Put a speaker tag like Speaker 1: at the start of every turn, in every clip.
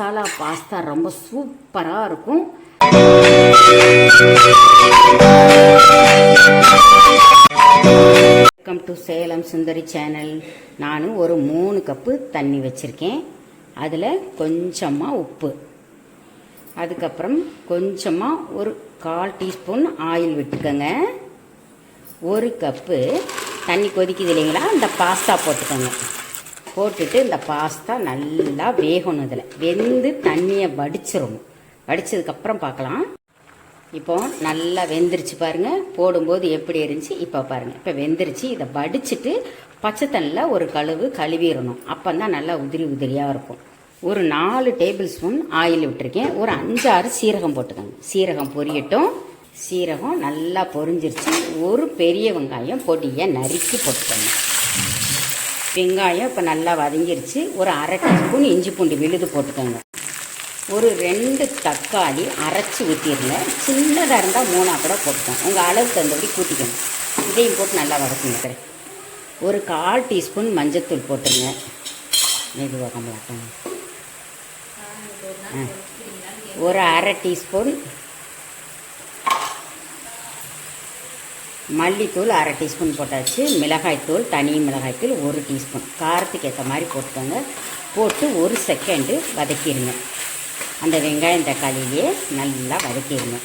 Speaker 1: Masala pasta ரொம்ப சூப்பராக இருக்கும். Welcome to Salem Sundari channel நான் ஒரு மூணு கப்பு தண்ணி வச்சுருக்கேன். அதில் கொஞ்சமாக உப்பு. அதுக்கப்புறம் கொஞ்சமாக ஒரு கால் டீஸ்பூன் ஆயில் விட்டுக்கோங்க. ஒரு கப்பு தண்ணி கொதிக்குது இல்லைங்களா? அந்த பாஸ்தா போட்டுக்கோங்க. போட்டுட்டு இந்த பாஸ்தா நல்லா வேகணும் இதில். வெந்து தண்ணியை வடிச்சிடணும். வடித்ததுக்கப்புறம் பார்க்கலாம். இப்போ நல்லா வெந்துருச்சு பாருங்கள் போடும்போது எப்படி இருந்துச்சு? இப்போ பாருங்கள் இப்போ வெந்துருச்சு. இதை வடிச்சிட்டு பச்சை தண்ணியில் ஒரு கழுவு கழுவிடணும். அப்போ தான் நல்லா உதிரி உதிரியாக இருக்கும். ஒரு நாலு டேபிள் ஸ்பூன் ஆயில் விட்டுருக்கேன். ஒரு அஞ்சாறு சீரகம் போட்டுக்கோங்க. சீரகம் பொரியட்டும். சீரகம் நல்லா பொரிஞ்சிருச்சு. ஒரு பெரிய வெங்காயம் பொடியை நறுக்கி போட்டுக்கோங்க. வெங்காயம் இப்போ நல்லா வதங்கிருச்சு. ஒரு அரை டீஸ்பூன் இஞ்சி பூண்டு விழுது போட்டுக்கோங்க. ஒரு ரெண்டு தக்காளி அரைச்சி ஊற்றிடுங்க சின்னதாக இருந்தால் மூணாக கூட போட்டுக்கோங்க. உங்கள் அளவுக்கு தகுந்தபடி கூட்டிக்கணும் இதையும் போட்டு நல்லா வதக்குங்க ஒரு கால் டீஸ்பூன் மஞ்சத்தூள் போட்டுருங்க. மெதுவாக கம்பளாட்டம் ஆ. ஒரு அரை டீஸ்பூன் மல்லித்தூள் அரை டீஸ்பூன் போட்டாச்சு. மிளகாய்த்தூள் தனி மிளகாய்த்தூள் ஒரு டீஸ்பூன். காரத்துக்கு ஏற்ற மாதிரி போட்டுக்கோங்க. போட்டு ஒரு செகண்டு வதக்கிடுங்க அந்த வெங்காயம் தக்காளியிலேயே நல்லா வதக்கிடுங்க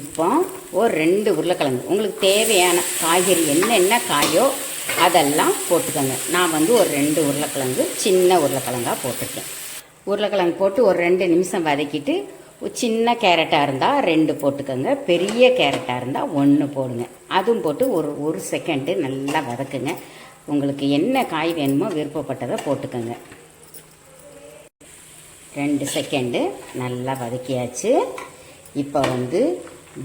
Speaker 1: இப்போ ஒரு ரெண்டு உருளைக்கிழங்கு. உங்களுக்கு தேவையான காய்கறி என்னென்ன காயோ அதெல்லாம் போட்டுக்கோங்க. நான் வந்து ஒரு ரெண்டு உருளைக்கிழங்கு சின்ன உருளைக்கிழங்காக போட்டிருக்கேன். உருளைக்கிழங்கு போட்டு ஒரு ரெண்டு நிமிஷம் வதக்கிட்டு சின்ன கேரட்டாக இருந்தால் ரெண்டு போட்டுக்கோங்க. பெரிய கேரட்டாக இருந்தால் ஒன்று போடுங்க. அதுவும் போட்டு ஒரு ஒரு செகண்டு நல்லா வதக்குங்க. உங்களுக்கு என்ன காய் வேணுமோ விருப்பப்பட்டதை போட்டுக்கோங்க. ரெண்டு செகண்டு நல்லா வதக்கியாச்சு. இப்போ வந்து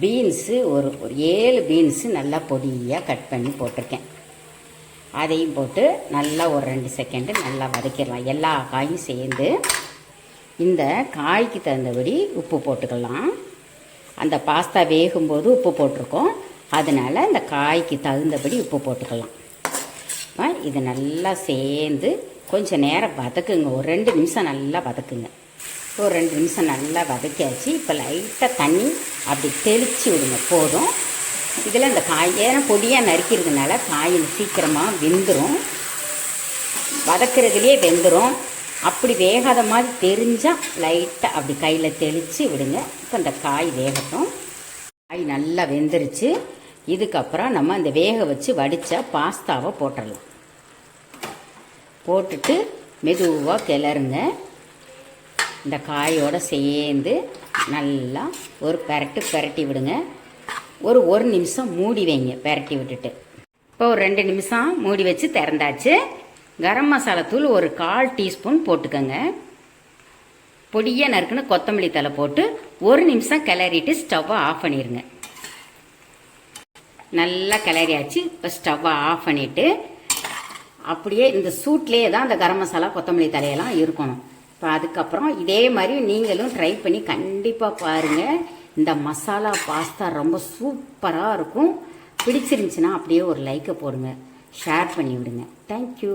Speaker 1: பீன்ஸு ஒரு ஒரு ஏழு பீன்ஸு நல்லா பொடியாக கட் பண்ணி போட்டிருக்கேன். அதையும் போட்டு நல்லா ஒரு ரெண்டு செகண்டு நல்லா வதக்கிடலாம். எல்லா காயும் சேர்ந்து இந்த காய்க்கு தகுந்தபடி உப்பு போட்டுக்கலாம். அந்த பாஸ்தா வேகும்போது உப்பு போட்டிருக்கோம். அதனால் இந்த காய்க்கு தகுந்தபடி உப்பு போட்டுக்கலாம். இப்போ இது நல்லா சேர்ந்து கொஞ்சம் நேரம் வதக்குங்க. ஒரு ரெண்டு நிமிஷம் நல்லா வதக்குங்க. ஒரு ரெண்டு நிமிஷம் நல்லா வதக்கியாச்சு. இப்போ லைட்டாக தண்ணி அப்படி தெளித்து விடுங்க. போதும். இதில் இந்த காய் ஏன்னா பொடியாக நறுக்கிறதுனால காய் சீக்கிரமாக வெந்துடும் வதக்கிறதுலேயே வெந்துடும் அப்படி வேகாத மாதிரி தெரிஞ்சால் லைட்டாக அப்படி கையில் தெளித்து விடுங்க. இப்போ இந்த காய் வேகட்டும். காய் நல்லா வெந்துருச்சு. இதுக்கப்புறம் நம்ம இந்த வேக வச்சு வடித்த பாஸ்தாவை போட்டுடலாம். போட்டுட்டு மெதுவாக கிளறுங்க. இந்த காயோடு சேர்ந்து நல்லா ஒரு பெரட்டு பெரட்டி விடுங்க. ஒரு ஒரு நிமிஷம் மூடி வைங்க பெரட்டி விட்டுட்டு. இப்போ ஒரு ரெண்டு நிமிஷம் மூடி வச்சு திறந்தாச்சு. கரம் மசாலா தூள் ஒரு கால் டீஸ்பூன் போட்டுக்கோங்க. பொடியாக நறுக்குன்னு கொத்தமல்லி தலை போட்டு ஒரு நிமிஷம் கிளறிட்டு ஸ்டவ்வை ஆஃப் பண்ணிடுங்க நல்லா கிளறியாச்சு. இப்போ ஸ்டவ்வை ஆஃப் பண்ணிவிட்டு அப்படியே இந்த சூட்லேயே தான் அந்த கரம் மசாலா கொத்தமல்லி தலையெல்லாம் இருக்கணும். இப்போ அதுக்கப்புறம் இதே மாதிரி நீங்களும் ட்ரை பண்ணி கண்டிப்பாக பாருங்கள் இந்த மசாலா பாஸ்தா ரொம்ப சூப்பராக இருக்கும். பிடிச்சிருந்துச்சுன்னா அப்படியே ஒரு லைக்கை போடுங்க. ஷேர் பண்ணி விடுங்க தேங்க்யூ